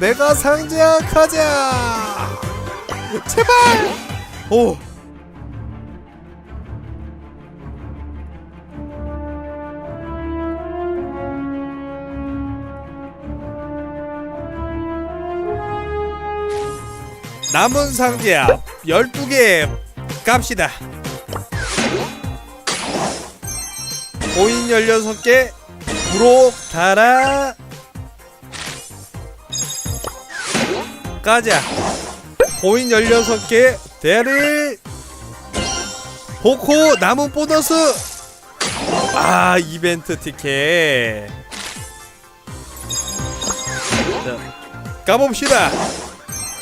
메가 상자 가자 제발! 오. 남은 상자 12개 깝시다. 코인 16개 무록 달아 가자. 코인 16개 대리 보코 남은 보너스. 아 이벤트 티켓. 자, 가봅시다.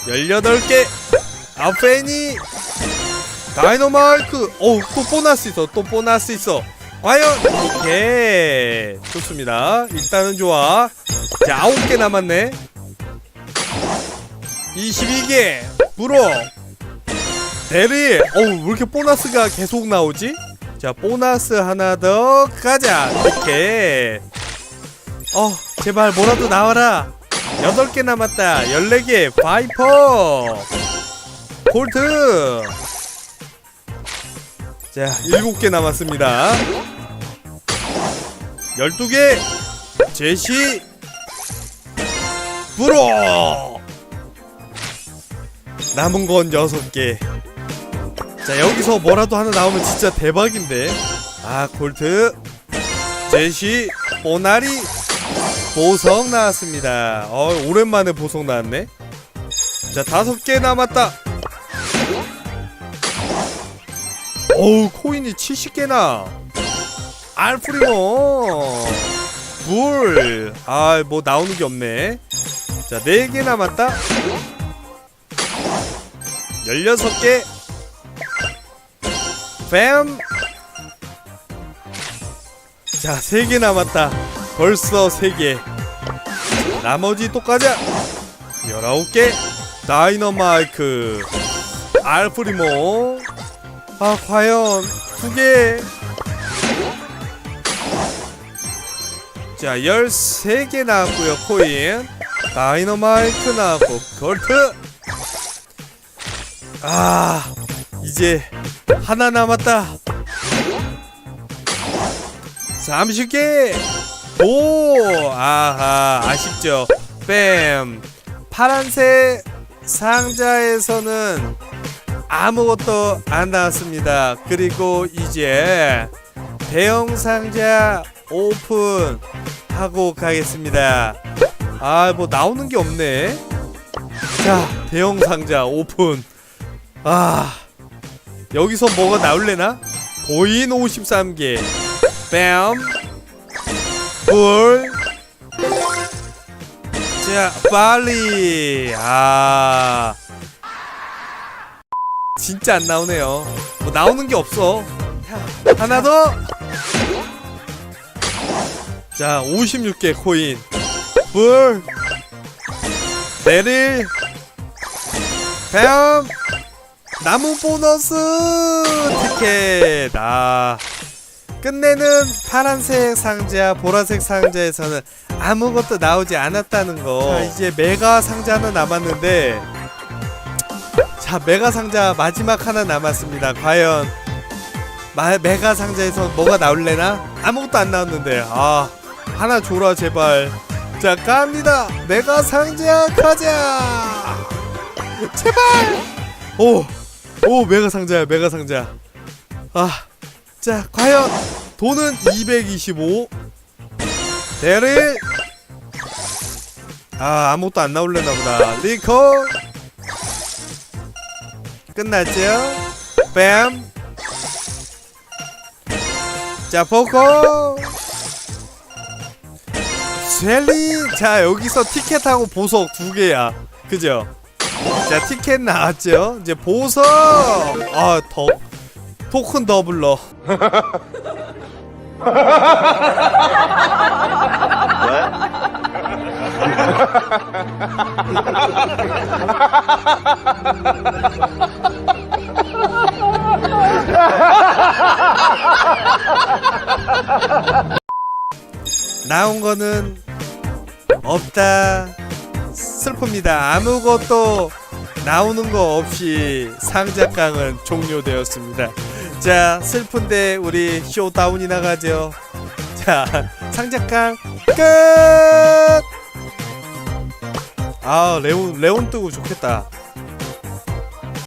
18개 아페니 다이노마이크. 어우 또 보너스 있어 또 보너스 있어. 과연 오케이 좋습니다. 일단은 좋아. 자 9개 남았네 22개. 브로 대리. 어우 왜 이렇게 보너스가 계속 나오지? 자 보너스 하나 더 가자. 오케이 어 제발 뭐라도 나와라. 8개 남았다. 14개. 바이퍼. 콜트. 자 7개 남았습니다. 12개. 제시. 브로 남은 건 6개. 자 여기서 뭐라도 하나 나오면 진짜 대박인데. 아 골트 제시 보나리 보석 나왔습니다. 어 오랜만에 보석 나왔네. 자 다섯 개 남았다. 어우 코인이 70개나. 알프리모 물아뭐 나오는 게 없네. 자 4개 남았다 16개 뱀 자, 3개 남았다. 벌써 3개. 나머지 또 가자. 19개. 다이너마이크. 알프리모. 아, 과연 2개. 자, 13개 나왔고요. 코인. 다이너마이크 나왔고 걸트. 아, 이제 하나 남았다. 30개! 오! 아하, 아쉽죠. 뺨. 파란색 상자에서는 아무것도 안 나왔습니다. 그리고 이제 대형 상자 오픈 하고 가겠습니다. 아, 뭐 나오는 게 없네. 자, 대형 상자 오픈. 아, 여기서 뭐가 나올래나? 고인 53개. 뺨. 볼. 자, 빨리. 아. 진짜 안 나오네요. 뭐 나오는 게 없어. 하나 더. 자, 56개 코인. 볼. 내릴. 뺨. 나무 보너스 티켓. 아. 끝내는 파란색 상자, 보라색 상자에서는 아무것도 나오지 않았다는 거. 자, 이제 메가 상자는 남았는데, 자, 메가 상자 마지막 하나 남았습니다. 과연 마, 메가 상자에서 뭐가 나올래나? 아무것도 안 나왔는데, 아, 하나 줘라 제발. 자, 갑니다. 메가 상자 가자. 제발. 오, 오, 메가 상자야, 메가 상자. 아. 자, 과연 돈은 225. 대를 아, 아무것도 안 나올려나 보다. 리콜. 끝났죠? 뺨. 자, 포코. 젤리. 자, 여기서 티켓하고 보석 두 개야. 그죠? 자, 티켓 나왔죠? 이제 보석. 아, 더 토큰 더블러. 나온 거는 없다. 슬픕니다. 아무것도 나오는 거 없이 상자깡은 종료되었습니다. 자, 슬픈데 우리 쇼다운이 나가죠. 자, 상자깡 끝! 아, 레온, 레온 뜨고 좋겠다.